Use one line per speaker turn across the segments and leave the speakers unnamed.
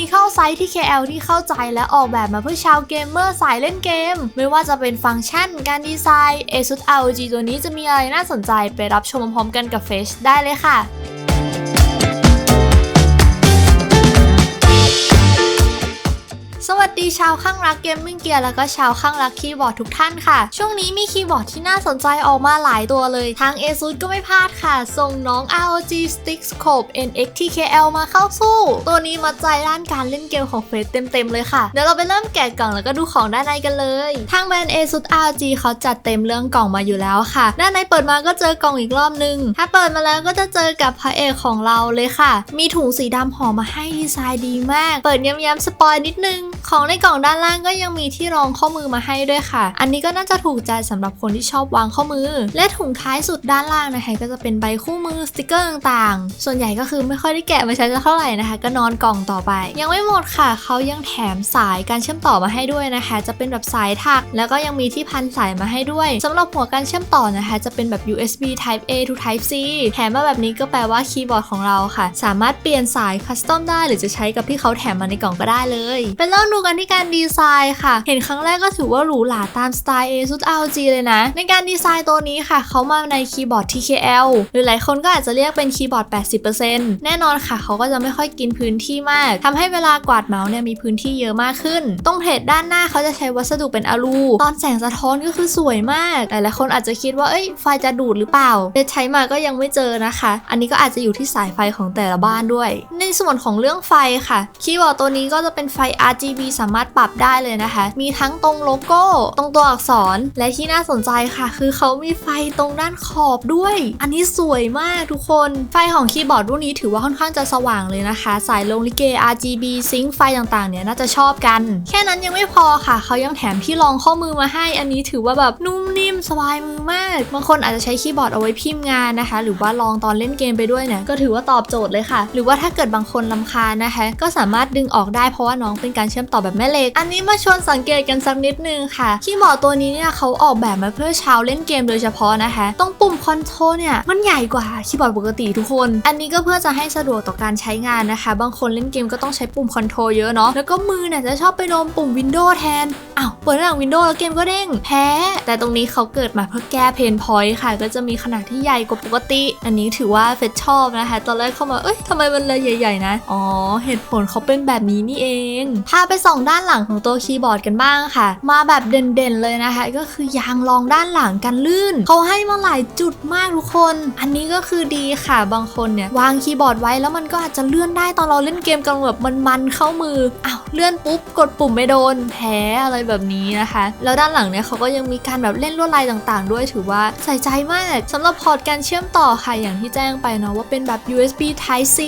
มีเข้าไซต์ที่ KL ที่เข้าใจและออกแบบมาเพื่อชาวเกมเมอร์สายเล่นเกม ไม่ว่าจะเป็นฟังก์ชัน การดีไซน์ ASUS ROG ตัวนี้จะมีอะไรน่าสนใจไปรับชมพร้อมๆกันกับเฟชได้เลยค่ะ สวัสดีชาวข้างรักเกมมิ่งเกียร์แล้วก็ชาวข้างรักคีย์บอร์ดทุกท่านค่ะ ช่วงนี้มีคีย์บอร์ดที่น่าสนใจออกมาหลายตัวเลยทาง ASUS ก็ไม่พลาดค่ะ ส่งน้อง ROG Stick Scope NX TKL มาเข้าสู้ ตัวนี้มาใจด้านการเล่นเกมของเฟสเต็มๆเลยค่ะ เดี๋ยวเราไปเริ่มแกะกล่องแล้วก็ดูของด้านในกันเลย ทางแบรนด์ ASUS ROG เขาจัดเต็มเรื่องกล่องมาอยู่แล้วค่ะ ด้านในเปิดมาก็เจอกล่องอีกรอบนึง ถ้าเปิดมาแล้วก็จะเจอกับพระเอกของเราเลยค่ะ มีถุงสีดำห่อมาให้ดีไซน์ดีมาก เปิดย้ำๆสปอยนิดนึง ของในกล่องด้านล่างก็ยังมีที่รองข้อมือมาให้ด้วยค่ะ อันนี้ก็น่าจะถูกใจสำหรับคนที่ชอบวางข้อมือ และถุงท้ายสุดด้านล่างนะคะก็จะเป็นใบคู่มือสติกเกอร์ต่างๆ ส่วนใหญ่ก็คือไม่ค่อยได้แกะมาใช้เท่าไหร่นะคะ ก็นอนกล่องต่อไป ยังไม่หมดค่ะ เขายังแถมสายการเชื่อมต่อมาให้ด้วยนะคะ จะเป็นแบบสายถัก แล้วก็ยังมีที่พันสายมาให้ด้วยสำหรับหัวการเชื่อมต่อนะคะ จะเป็นแบบ USB Type A to Type C แถมมาแบบนี้ก็แปลว่าคีย์บอร์ดของเราค่ะ สามารถเปลี่ยนสายคัสตอมได้ หรือจะใช้กับที่เขาแถมมาในกล่องก็ได้เลยไปเริ่มดูกันที่การดีไซน์ค่ะ เห็นครั้งแรกก็ถือว่าหรูหราตามสไตล์ ASUS ROG เลยนะ ในการดีไซน์ตัวนี้ค่ะ เขามาในคีย์บอร์ด TKL หรือหลายคนก็อาจจะเรียกเป็นคีย์บอร์ด 80%แน่นอนค่ะ เขาก็จะไม่ค่อยกินพื้นที่มากทำให้เวลากวาดเมาส์เนี่ยมีพื้นที่เยอะมากขึ้น ตรงเพจด้านหน้าเขาจะใช้วัสดุเป็นอลูตอนแสงสะท้อนก็คือสวยมาก หลายๆคนอาจจะคิดว่าเอ้ยไฟจะดูดหรือเปล่าเดใช้มาก็ยังไม่เจอนะคะ อันนี้ก็อาจจะอยู่ที่สายไฟของแต่ละบ้านด้วย ในส่วนของเรื่องไฟค่ะ คีย์บอร์ดตัวนี้ก็จะเป็นไฟ RGB สามารถปรับได้เลยนะคะ มีทั้งตรงโลโก้ ตรงตัวอักษร และที่น่าสนใจค่ะ คือเขามีไฟตรงด้านขอบด้วย อันนี้สวยมากทุกคน ไฟของคีย์บอร์ดรุ่นนี้ถือว่าค่อนข้างจะสว่างเลยนะคะ สายลงลิเก RGB ซิงค์ไฟต่างๆ เนี่ยน่าจะชอบกัน แค่นั้นยังไม่พอค่ะ เขายังแถมที่รองข้อมือมาให้ อันนี้ถือว่าแบบนุ่มนิ่มสบายมือมาก บางคนอาจจะใช้คีย์บอร์ดเอาไว้พิมพ์งานนะคะ หรือว่าลองตอนเล่นเกมไปด้วยเนี่ยก็ถือว่าตอบโจทย์เลยค่ะ หรือว่าถ้าเกิดบางคนลำคาญนะคะ ก็สามารถดึงออกได้เพราะว่าน้องเป็นการเชื่อมต่อแบบแม่เหล็ก อันนี้มาชวนสังเกตกันสักนิดนึงค่ะคีย์บอร์ดตัวนี้เนี่ยเขาออกแบบมาเพื่อชาวเล่นเกมโดยเฉพาะนะคะ ตรงปุ่มคอนโทรลเนี่ยมันใหญ่กว่าคีย์บอร์ดปกติทุกคน อันนี้ก็เพื่อจะให้สะดวกต่อการใช้งานนะคะ บางคนเล่นเกมก็ต้องใช้ปุ่มคอนโทรลเยอะเนาะ แล้วก็มือเนี่ยจะชอบไปโดนปุ่มวินโดว์แทนอ้าวเปิดหน้าวินโดว์แล้วเกมก็เด้งแพ้ แต่ตรงนี้เขาเกิดมาเพื่อแก้เพนพอยต์ค่ะ ก็จะมีขนาดที่ใหญ่กว่าปกติ อันนี้ถือว่าเฟชชอบนะคะ ตอนแรกเข้ามา เอ้ยทำไมมันเลยใหญ่ ๆ นะ อ๋อ เหตุผลเขาเป็นแบบนี้นี่เอง พาไปส่องด้านหลังของตัวคีย์บอร์ดกันบ้างค่ะ มาแบบเด่นๆเลยนะคะ ก็คือยางรองด้านหลังกันลื่น เขาให้มาหลายจุดมากทุกคน อันนี้ก็คือดีค่ะบางคนเนี่ยวางคีย์บอร์ดไว้แล้วมันก็อาจจะเลื่อนได้ตอนเราเล่นเกมกันแบบมันๆเข้ามืออ้าวเลื่อนปุ๊บกดปุ่มไม่โดนแพ้อะไรแบบนี้นะคะ แล้วด้านหลังเนี่ยเขาก็ยังมีการแบบเล่นลวดลายต่างๆ ด้วยถือว่าใส่ใจมากสำหรับพอร์ตการเชื่อมต่อค่ะอย่างที่แจ้งไปเนาะว่าเป็นแบบ USB Type C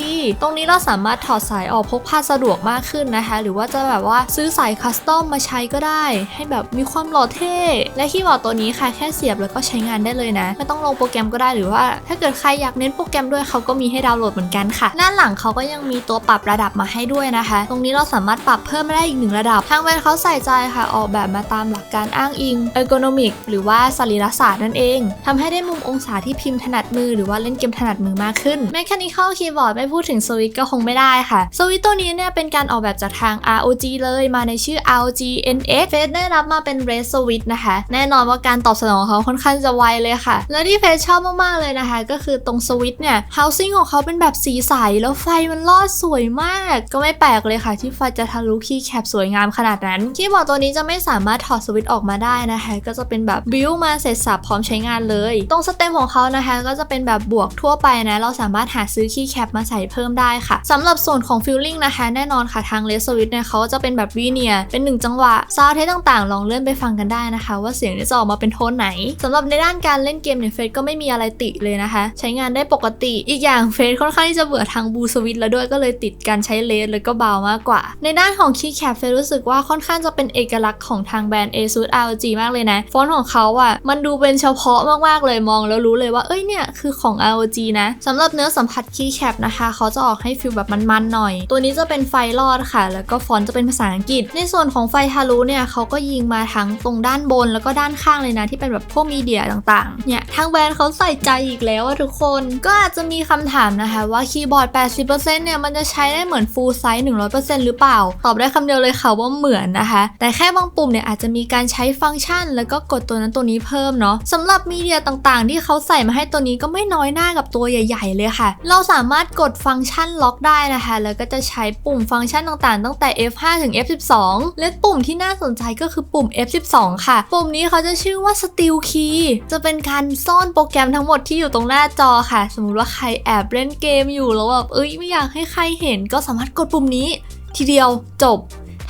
ตรงนี้เราสามารถถอดสายออกพกพาสะดวกมากขึ้นนะคะ หรือว่าจะแบบว่าซื้อสายคัสตอมมาใช้ก็ได้ ให้แบบมีความหล่อเท่ และคีย์บอร์ดตัวนี้ค่ะแค่เสียบแล้วก็ใช้งานได้เลยนะ ไม่ต้องลงโปรแกรมก็ได้หรือว่า ถ้าเกิดใครอยากเน้นโปรแกรมด้วยเขาก็มีให้ดาวน์โหลดเหมือนกันค่ะ ด้านหลังเขาก็ยังมีตัวปรับระดับมาให้ด้วยนะคะ ตรงนี้เราสามารถปรับเพิ่มได้อีกหนึ่งระดับทางแบรนด์เขาใส่ใจค่ะออกแบบมาตามหลักการอ้างอิง ergonomic หรือว่าสรีรศาสตร์นั่นเองทำให้ได้มุมองศาที่พิมพ์ถนัดมือ หรือว่าเล่นเกมถนัดมือมากขึ้น Mechanical Keyboard ไม่พูดถึงสวิตก็คงไม่ได้ค่ะสวิตตัวนี้เนี่ยเป็นการออกแบบจากทาง ROG เลยมาในชื่อ ROG NX เฟสได้รับมาเป็น Red Switch นะคะ แน่นอนว่าการตอบสนองของเขาค่อนข้างจะไวเลยค่ะ และที่เฟสชอบมากๆเลยนะคะ ก็คือตรงสวิตช์เนี่ย housing ของเขาเป็นแบบสีใส แล้วไฟมันลอดสวยมาก ก็ไม่แปลกเลยค่ะ ที่ไฟจะทะลุคีย์แคปสวยงามขนาดนั้น คีย์บอร์ดตัวนี้จะไม่สามารถถอดสวิตช์ออกมาได้นะคะ ก็จะเป็นแบบบิวมาเสร็จสับพร้อมใช้งานเลย ตรงสเต็มของเขานะคะ ก็จะเป็นแบบบวกทั่วไปนะ เราสามารถหาซื้อคีย์แคปมาใส่เพิ่มได้ค่ะสำหรับส่วนของฟิลลิ่งนะคะ แน่นอนค่ะทางเลสสวิตเนี่ยเขาจะเป็นแบบวีเนียเป็นหนึ่งจังหวะซาวเทสต่างๆ ลองเลื่อนไปฟังกันได้นะคะ ว่าเสียงจะออกมาเป็นโทนไหนสำหรับในด้านการเล่นเกมเนี่ยเฟสก็ไม่มีอะไรติเลยนะคะ ใช้งานได้ปกติอีกอย่างเฟสค่อนข้างที่จะเบื่อทางบูสวิตแล้วด้วยก็เลยติดการใช้เลสแล้วก็เบามากกว่า ในด้านของ Keycap เฟยรู้สึกว่าค่อนข้างจะเป็นเอกลักษณ์ของทางแบรนด์ ASUS ROG มากเลยนะฟอนต์ของเขาอะ่ะมันดูเป็นเฉพาะมากๆเลยมองแล้วรู้เลยว่าเอ้ยเนี่ยคือของ ROG นะสำหรับเนื้อสัมผัส Keycap นะคะ เขาจะออกให้ฟิลแบบมันๆหน่อย ตัวนี้จะเป็นไฟลอดค่ะ แล้วก็ฟอนต์จะเป็นภาษาอังกฤษ ในส่วนของไฟทะลุเนี่ยเขาก็ยิงมาทั้งตรงด้านบนแล้วก็ด้านข้างเลยนะที่เป็นแบบพวกมีเดียต่างๆ เนี่ยทางแบรนด์เขาใส่ใจอีกแล้วทุกคน ก็อาจจะมีคำถามนะคะว่าคีย์บอร์ด 80%เนี่ยมันจะใช้ได้เหมือน full size 100%หรือเปล่า ตอบได้คำเดียวเลยค่ะว่าเหมือนนะคะ แต่แค่บางปุ่มเนี่ยอาจจะมีการใช้ฟังก์ชัน แล้วก็กดตัวนั้นตัวนี้เพิ่มเนาะสำหรับมีเดียต่างๆ ที่เขาใส่มาให้ตัวนี้ก็ไม่น้อยหน้ากับตัวใหญ่ ๆ เลยค่ะ เราสามารถกดฟังก์ชันล็อกได้นะคะ แล้วก็จะใช้ปุ่มฟังก์ชันต่างๆ ตั้งแต่ F5 ถึง F12 และปุ่มที่น่าสนใจก็คือปุ่ม F12 ค่ะ ปุ่มนี้เขาจะชื่อว่า Steel Key จะเป็นการซ่อนโปรแกรมทั้งหมดที่อยู่ตรงหน้าจอค่ะ สมมุติว่าใครแอบเล่นเกมอยู่แล้วแบบเอ้ยไม่อยากให้ใครเห็นก็สามารถกดปุ่มนี้ ทีเดียวจบ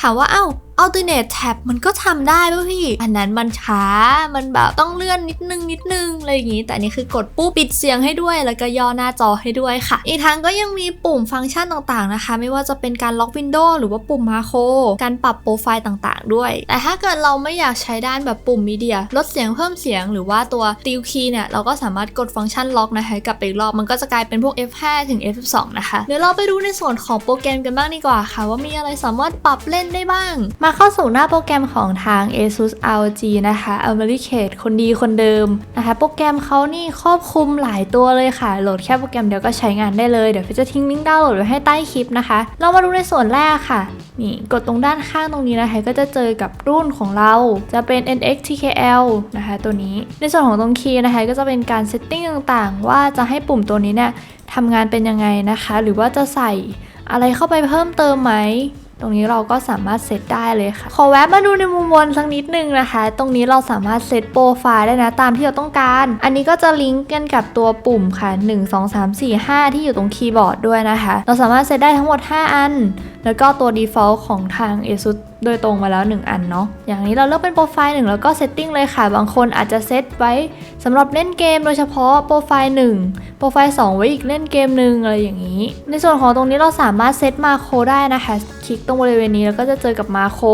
ถามว่าเอ้า alternate tab มันก็ทำได้ป่ะพี่ อันนั้นมันช้า มันแบบต้องเลื่อนนิดนึงนิดนึงอะไรอย่างงี้ แต่นนี่คือกดปุ๊บปิดเสียงให้ด้วย แล้วก็ย่อหน้าจอให้ด้วยค่ะ อีกทั้งก็ยังมีปุ่มฟังก์ชันต่างๆนะคะ ไม่ว่าจะเป็นการล็อกวินโดว์หรือว่าปุ่มมาโครการปรับโปรไฟล์ต่างๆ ด้วย แต่ถ้าเกิดเราไม่อยากใช้ด้านแบบปุ่มมีเดีย ลดเสียงเพิ่มเสียงหรือว่าตัวติวคีย์เนี่ยเราก็สามารถกดฟังก์ชันล็อกนะคะกลับไปอีกรอบมันก็จะกลายเป็นพวก F5 ถึง F12 นะคะเดี๋ยวเราไปดูในส่วนของโปรแกรมกันบ้างดีกว่าค่ะ ว่ามีอะไรสามารถปรับเล่นได้บ้างมาาเข้าสู่หน้าโปรแกรมของทาง ASUS ROG นะคะ a m e r i c a t e คนดีคนเดิมนะคะ โปรแกรมเขานี่ครอบคลุมหลายตัวเลยค่ะ โหลดแค่โปรแกรมเดียวก็ใช้งานได้เลย เดี๋ยวพี่จะทิ้งลิงก์ดาวน์โหลดไว้ให้ใต้คลิปนะคะ เรามาดูในส่วนแรกค่ะ นี่กดตรงด้านข้างตรงนี้นะคะ ก็จะเจอกับรุ่นของเรา จะเป็น NXTKL นะคะ ตัวนี้ ในส่วนของตรงคีย์นะคะ ก็จะเป็นการเซตติ้งต่างๆ ว่าจะให้ปุ่มตัวนี้เนี่ยทำงานเป็นยังไงนะคะ หรือว่าจะใส่อะไรเข้าไปเพิ่มเติมไหม ตรงนี้เราก็สามารถเซตได้เลยค่ะ ขอแวะมาดูในมุมบนสักนิดนึงนะคะ ตรงนี้เราสามารถเซตโปรไฟล์ได้นะตามที่เราต้องการ อันนี้ก็จะลิงก์กันกับตัวปุ่มค่ะ 1 2 3 4 5 ที่อยู่ตรงคีย์บอร์ดด้วยนะคะ เราสามารถเซตได้ทั้งหมด 5 อัน แล้วก็ตัว default ของทาง ASUS โดยตรงมาแล้ว 1 อันเนาะ อย่างนี้เราเลือกเป็นโปรไฟล์1แล้วก็เซตติ้งเลยค่ะ บางคนอาจจะเซตไว้สำหรับเล่นเกมโดยเฉพาะโปรไฟล์1โปรไฟล์2ไว้อีกเล่นเกมหนึ่งอะไรอย่างนี้ ในส่วนของตรงนี้เราสามารถเซตมาโครได้นะคะ คลิกตรงบริเวณนี้แล้วก็จะเจอกับมาโคร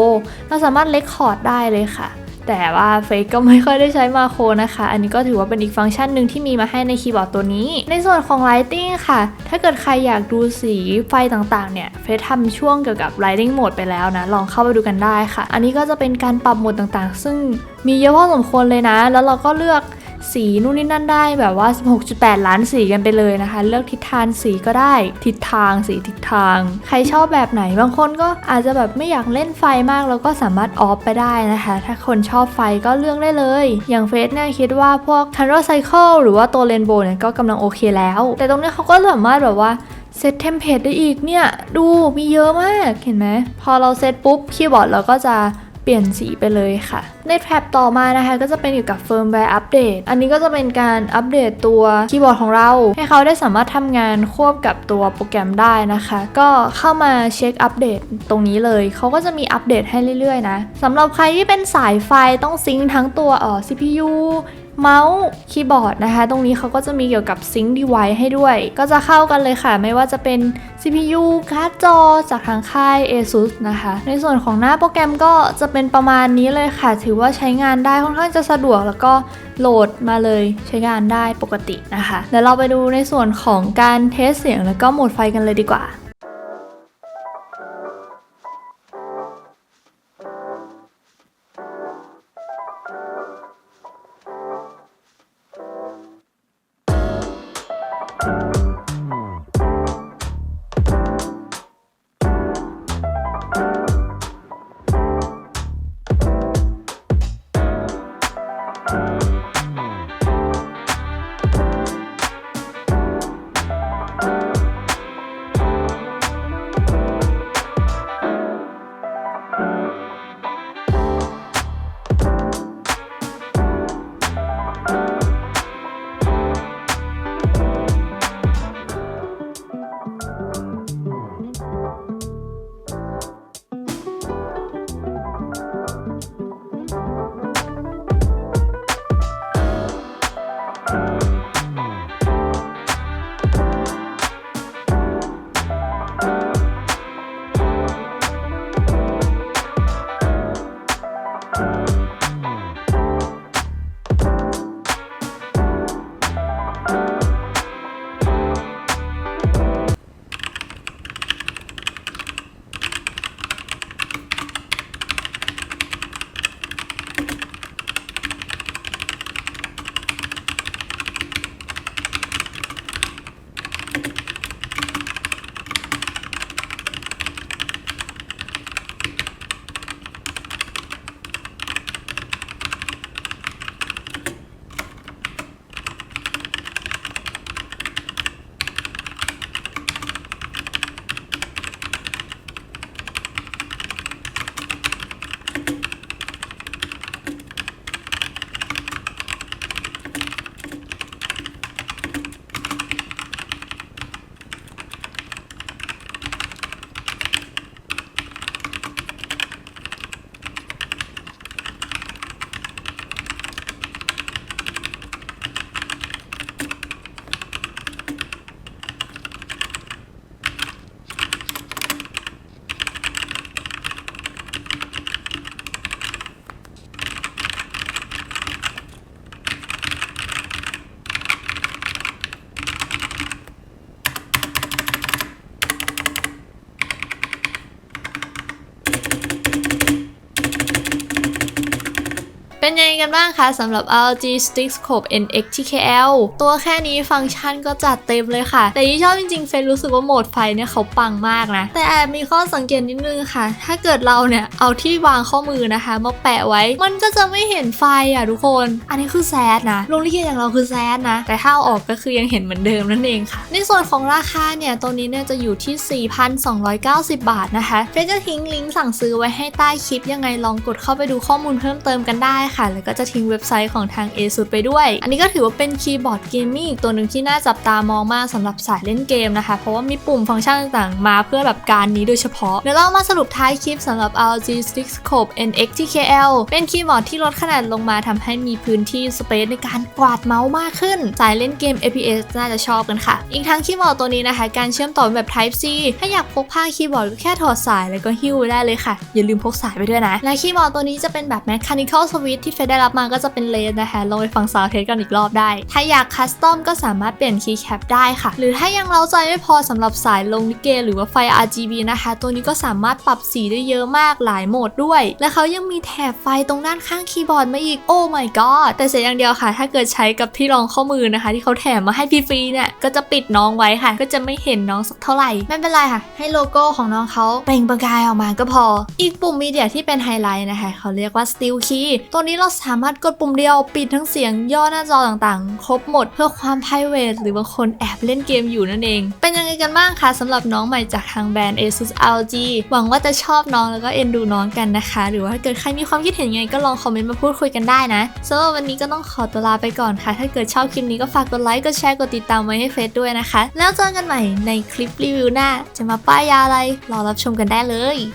เราสามารถเลคคอร์ดได้เลยค่ะ แต่ว่าเฟซก็ไม่ค่อยได้ใช้มาโครนะคะ อันนี้ก็ถือว่าเป็นอีกฟังก์ชันหนึ่งที่มีมาให้ในคีย์บอร์ดตัวนี้ ในส่วนของ Lighting ค่ะ ถ้าเกิดใครอยากดูสีไฟต่างๆ เนี่ย เฟซทำช่วงเกี่ยวกับ Lighting Mode ไปแล้วนะ ลองเข้าไปดูกันได้ค่ะ อันนี้ก็จะเป็นการปรับโหมดต่างๆ ซึ่งมีเยอะพอสมควรเลยนะ แล้วเราก็เลือก สีนู่นนี่นั่นได้แบบว่า 16.8 ล้านสีกันไปเลยนะคะ เลือกทิศทางสีก็ได้ ทิศทางสีทิศทาง ใครชอบแบบไหนบางคนก็อาจจะแบบไม่อยากเล่นไฟมาก แล้วก็สามารถออฟไปได้นะคะ ถ้าคนชอบไฟก็เลือกได้เลย อย่างเฟสเนี่ยคิดว่าพวก t ัน r ร Cycle หรือว่าตัวเรนโบว์เนี่ยก็กำลังโอเคแล้ว แต่ตรงนี้เขาก็สามารถแบบว่าเซตเทมเพลตได้อีกเนี่ย ดูมีเยอะมากเห็นไหม พอเราเซตปุ๊บคีย์บอร์ดเราก็จะ เปลี่ยนสีไปเลยค่ะ ในแท็บต่อมานะคะก็จะเป็นเกี่ยวกับ firmware update อันนี้ก็จะเป็นการอัปเดตตัวคีย์บอร์ดของเรา ให้เขาได้สามารถทำงานควบกับตัวโปรแกรมได้นะคะ ก็เข้ามาเช็คอัปเดตตรงนี้เลย เขาก็จะมีอัปเดตให้เรื่อยๆนะสำหรับใครที่เป็นสายไฟต้องซิงทั้งตัวเอ่อ CPU เมาส์คีย์บอร์ดนะคะ ตรงนี้เขาก็จะมีเกี่ยวกับซิงค์ดีไวให้ด้วย ก็จะเข้ากันเลยค่ะ ไม่ว่าจะเป็น CPU การ์ดจอจากทางค่าย ASUS นะคะ ในส่วนของหน้าโปรแกรมก็จะเป็นประมาณนี้เลยค่ะ ถือว่าใช้งานได้ค่อนข้างจะสะดวกแล้วก็โหลดมาเลยใช้งานได้ปกตินะคะ เดี๋ยวเราไปดูในส่วนของการเทสเสียงแล้วก็โหมดไฟกันเลยดีกว่า「 เป็นยังไงกันบ้างคะสำหรับ ROG Stick Scope NX TKL ตัวแค่นี้ฟังก์ชันก็จัดเต็มเลยค่ะ แต่ที่ชอบจริงๆเฟนรู้สึกว่าโหมดไฟเนี่ยเขาปังมากนะ แต่แอบมีข้อสังเกตนิดนึงค่ะ ถ้าเกิดเราเนี่ย เอาที่วางข้อมือนะคะ มาแปะไว้ มันก็จะไม่เห็นไฟอะทุกคน อันนี้คือแซดนะลงลิเกอย่างเราคือแซดนะ แต่ถ้าเอาออกก็คือยังเห็นเหมือนเดิมนั่นเองค่ะ ในส่วนของราคาเนี่ยตัวนี้เนี่ยจะอยู่ที่ 4,290 บาทนะคะเฟนจะทิ้งลิงก์สั่งซื้อไว้ให้ใต้คลิปยังไงลองกดเข้าไปดูข้อมูลเพิ่มเติมกันได้ค่ะ แล้วก็จะทิ้งเว็บไซต์ของทาง ASUS ไปด้วย อันนี้ก็ถือว่าเป็นคีย์บอร์ดเกมมิ่งอีกตัวหนึ่งที่น่าจับตามองมากสำหรับสายเล่นเกมนะคะ เพราะว่ามีปุ่มฟังก์ชันต่างๆ มาเพื่อแบบการนี้โดยเฉพาะ เดี๋ยวเรามาสรุปท้ายคลิปสำหรับ ROG Stick Scope NX TKL เป็นคีย์บอร์ดที่ลดขนาดลงมาทำให้มีพื้นที่สเปซในการกวาดเมาส์มากขึ้น สายเล่นเกม FPS น่าจะชอบกันค่ะ อีกทั้งคีย์บอร์ดตัวนี้นะคะ การเชื่อมต่อเป็นแบบ Type C ถ้าอยากพกพาคีย์บอร์ดก็แค่ถอดสายแล้วก็หิ้วไว้ได้เลยค่ะ อย่าลืมพกสายไปด้วยนะ และคีย์บอร์ดตัวนี้จะเป็นแบบ Mechanical Switch ที่เฟยได้รับมาก็จะเป็นเลนนะคะลองไปฟังซาวเทสกันอีกรอบได้ ถ้าอยากคัสตอมก็สามารถเปลี่ยนคีย์แคปได้ค่ะ หรือถ้ายังเร้าใจไม่พอสำหรับสายลงลิเกหรือว่าไฟ RGB นะคะ ตัวนี้ก็สามารถปรับสีได้เยอะมากหลายโหมดด้วย และเขายังมีแถบไฟตรงด้านข้างคีย์บอร์ดมาอีกโอ้ my god แต่เสียอย่างเดียวค่ะ ถ้าเกิดใช้กับที่รองข้อมือนะคะ ที่เขาแถมมาให้ฟรีๆเนี่ยก็จะปิดน้องไว้ค่ะ ก็จะไม่เห็นน้องสักเท่าไหร่ไม่เป็นไรค่ะ ให้โลโก้ของน้องเขาเปล่งประกายออกมาก็พอ อีกปุ่มมีเดียที่เป็นไฮไลท์นะคะเขาเรียกว่า Steel Key ตัวนี้เราสามารถกดปุ่มเดียวปิดทั้งเสียงย่อหน้าจอต่างๆ ครบหมดเพื่อความ private หรือบางคนแอบเล่นเกมอยู่นั่นเอง เป็นยังไงกันบ้างคะสำหรับน้องใหม่จากทางแบรนด์ ASUS ROG หวังว่าจะชอบน้องแล้วก็เอ็นดูน้องกันนะคะ หรือว่าถ้าเกิดใครมีความคิดเห็นยังไงก็ลองคอมเมนต์มาพูดคุยกันได้นะสำหรับวันนี้ก็ต้องขอตัวลาไปก่อนค่ะ ถ้าเกิดชอบคลิปนี้ก็ฝากกดไลค์กดแชร์กดติดตามไว้ให้เฟซด้วยนะคะ แล้วเจอกันใหม่ในคลิปรีวิวหน้า จะมาป้ายยาอะไรรอรับชมกันได้เลย